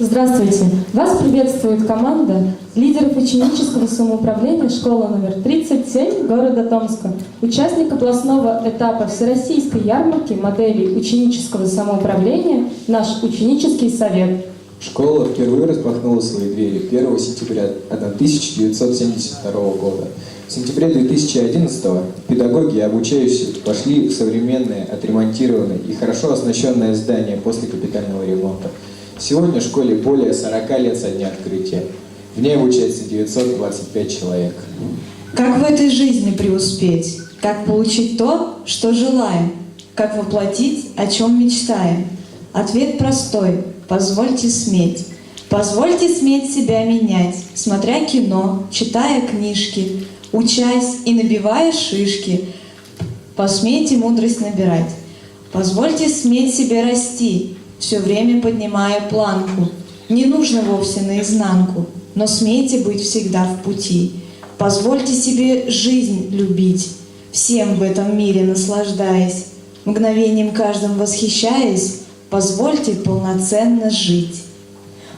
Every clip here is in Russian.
Здравствуйте! Вас приветствует команда лидеров ученического самоуправления школы номер 37 города Томска, участник областного этапа Всероссийской ярмарки моделей ученического самоуправления «Наш ученический совет». Школа впервые распахнула свои двери 1 сентября 1972 года. В сентябре 2011 педагоги и обучающие вошли в современное, отремонтированное и хорошо оснащенное здание после капитального ремонта. Сегодня школе более 40 лет со дня открытия. В ней обучается 925 человек. Как в этой жизни преуспеть? Как получить то, что желаем? Как воплотить, о чем мечтаем? Ответ простой. Позвольте сметь. Позвольте сметь себя менять, смотря кино, читая книжки, учась и набивая шишки. Посмейте мудрость набирать. Позвольте сметь себе расти, все время поднимая планку. Не нужно вовсе наизнанку, но смейте быть всегда в пути. Позвольте себе жизнь любить, всем в этом мире наслаждаясь, мгновением каждым восхищаясь, позвольте полноценно жить.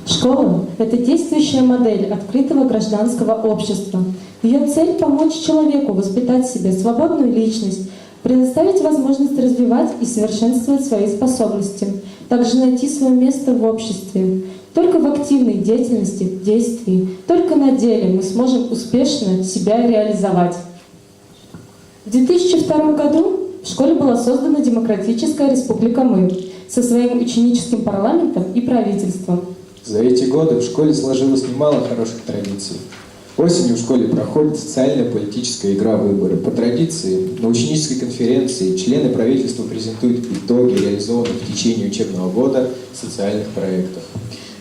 Школа – это действующая модель открытого гражданского общества. Ее цель – помочь человеку воспитать в себе свободную личность, предоставить возможность развивать и совершенствовать свои способности, также найти свое место в обществе. Только в активной деятельности, в действии, только на деле мы сможем успешно себя реализовать. В 2002 году в школе была создана Демократическая Республика Мы со своим ученическим парламентом и правительством. За эти годы в школе сложилось немало хороших традиций. Осенью в школе проходит социальная политическая игра «Выборы». По традиции, на ученической конференции члены правительства презентуют итоги реализованных в течение учебного года социальных проектов.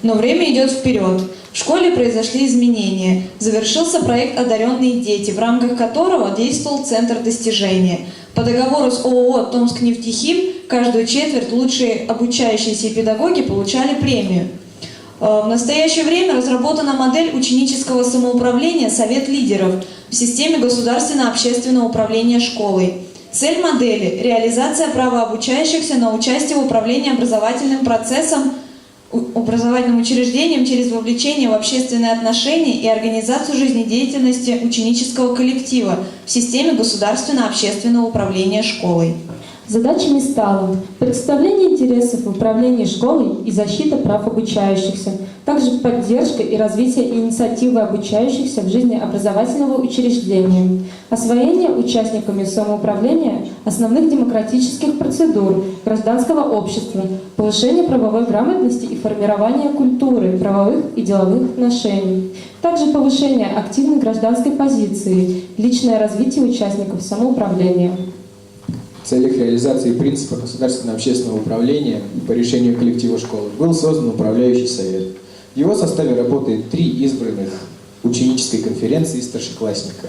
Но время идет вперед. В школе произошли изменения. Завершился проект «Одаренные дети», в рамках которого действовал Центр достижения. По договору с ООО «Томскнефтехим» каждую четверть лучшие обучающиеся педагоги получали премию. Э, В настоящее время разработана модель ученического самоуправления «Совет лидеров» в системе государственно-общественного управления школой. Цель модели – реализация права обучающихся на участие в управлении образовательным процессом образовательным учреждением через вовлечение в общественные отношения и организацию жизнедеятельности ученического коллектива в системе государственно-общественного управления школой. Задачами стало представление интересов в управлении школой и защита прав обучающихся, также поддержка и развитие инициативы обучающихся в жизни образовательного учреждения, освоение участниками самоуправления основных демократических процедур гражданского общества, повышение правовой грамотности и формирование культуры правовых и деловых отношений, также повышение активной гражданской позиции, личное развитие участников самоуправления. В целях реализации принципа государственного общественного управления по решению коллектива школы был создан управляющий совет. В его составе работает три избранных ученической конференции старшеклассника.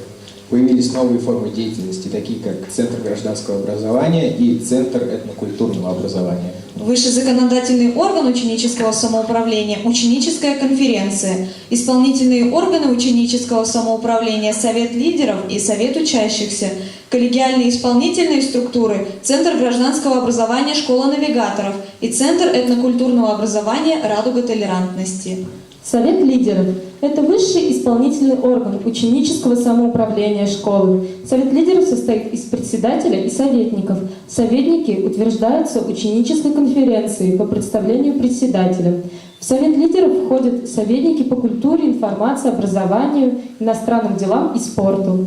Появились новые формы деятельности, такие как Центр гражданского образования и Центр этнокультурного образования. Высший законодательный орган ученического самоуправления – ученическая конференция. Исполнительные органы ученического самоуправления – Совет лидеров и Совет учащихся. Коллегиальные исполнительные структуры – Центр гражданского образования «Школа навигаторов» и Центр этнокультурного образования «Радуга толерантности». Совет лидеров – это высший исполнительный орган ученического самоуправления школы. Совет лидеров состоит из председателя и советников. Советники утверждаются ученической конференцией по представлению председателя. В Совет лидеров входят советники по культуре, информации, образованию, иностранным делам и спорту.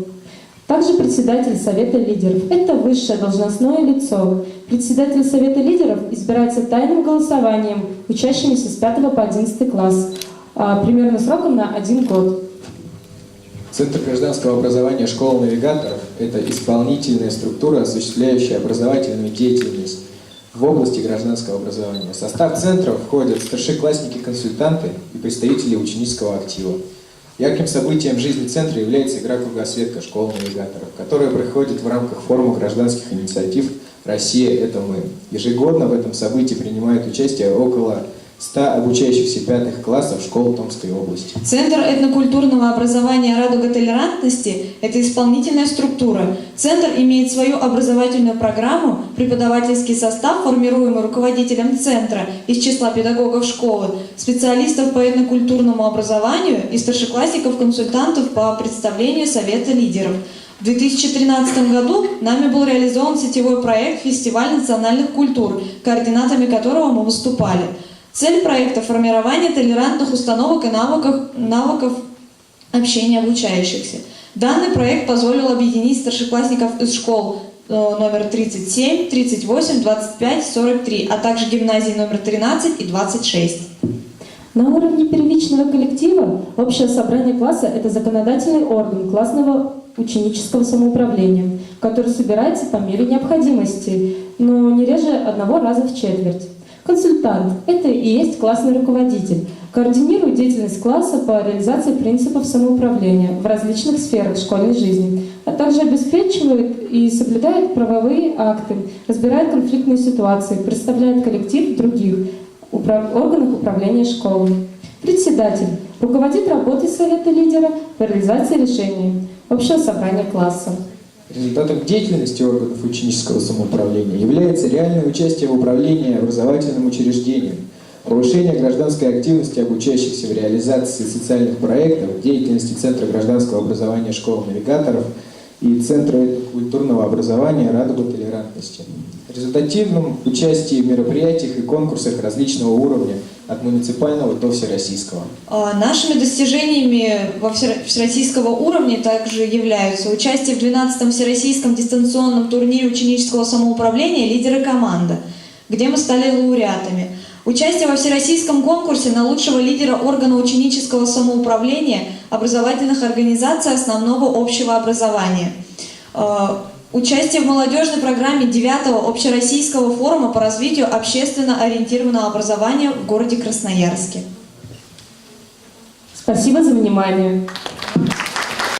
Также председатель Совета лидеров – это высшее должностное лицо. Председатель Совета лидеров избирается тайным голосованием учащимися с 5 по 11 класс, а, примерно сроком на один год. Центр гражданского образования школы навигаторов – это исполнительная структура, осуществляющая образовательную деятельность в области гражданского образования. В состав центра входят старшеклассники-консультанты и представители ученического актива. Ярким событием в жизни центра является игра «Кругосветка» школы навигаторов, которая проходит в рамках форума гражданских инициатив «Россия – это мы». Ежегодно в этом событии принимают участие около 100 обучающихся пятых классов школ Томской области. Центр этнокультурного образования «Радуга толерантности» – это исполнительная структура. Центр имеет свою образовательную программу, преподавательский состав, формируемый руководителем центра из числа педагогов школы, специалистов по этнокультурному образованию и старшеклассиков-консультантов по представлению Совета лидеров. В 2013 году нами был реализован сетевой проект «Фестиваль национальных культур», координатами которого мы выступали. Цель проекта – формирование толерантных установок и навыков, навыков общения обучающихся. Данный проект позволил объединить старшеклассников из школ э, номер 37, 38, 25, 43, а также гимназии номер 13 и 26. На уровне первичного коллектива общее собрание класса – это законодательный орган классного ученического самоуправления, который собирается по мере необходимости, но не реже одного раза в четверть. Консультант – это и есть классный руководитель, координирует деятельность класса по реализации принципов самоуправления в различных сферах школьной жизни, а также обеспечивает и соблюдает правовые акты, разбирает конфликтные ситуации, представляет коллектив других управ- органах управления школы. Председатель руководит работой Совета лидера по реализации решений общего собрания класса. Результатом деятельности органов ученического самоуправления является реальное участие в управлении образовательным учреждением, повышение гражданской активности обучающихся в реализации социальных проектов, деятельности Центра гражданского образования школ навигаторов и Центра культурного образования «Радуга толерантности». Результативном участии в мероприятиях и конкурсах различного уровня от муниципального до всероссийского. А, Нашими достижениями во всеро- всероссийского уровня также являются участие в 12-м всероссийском дистанционном турнире ученического самоуправления «Лидеры команда», где мы стали лауреатами. Участие во всероссийском конкурсе на лучшего лидера органа ученического самоуправления образовательных организаций основного общего образования. Участие в молодежной программе 9-го общероссийского форума по развитию общественно ориентированного образования в городе Красноярске. Спасибо за внимание.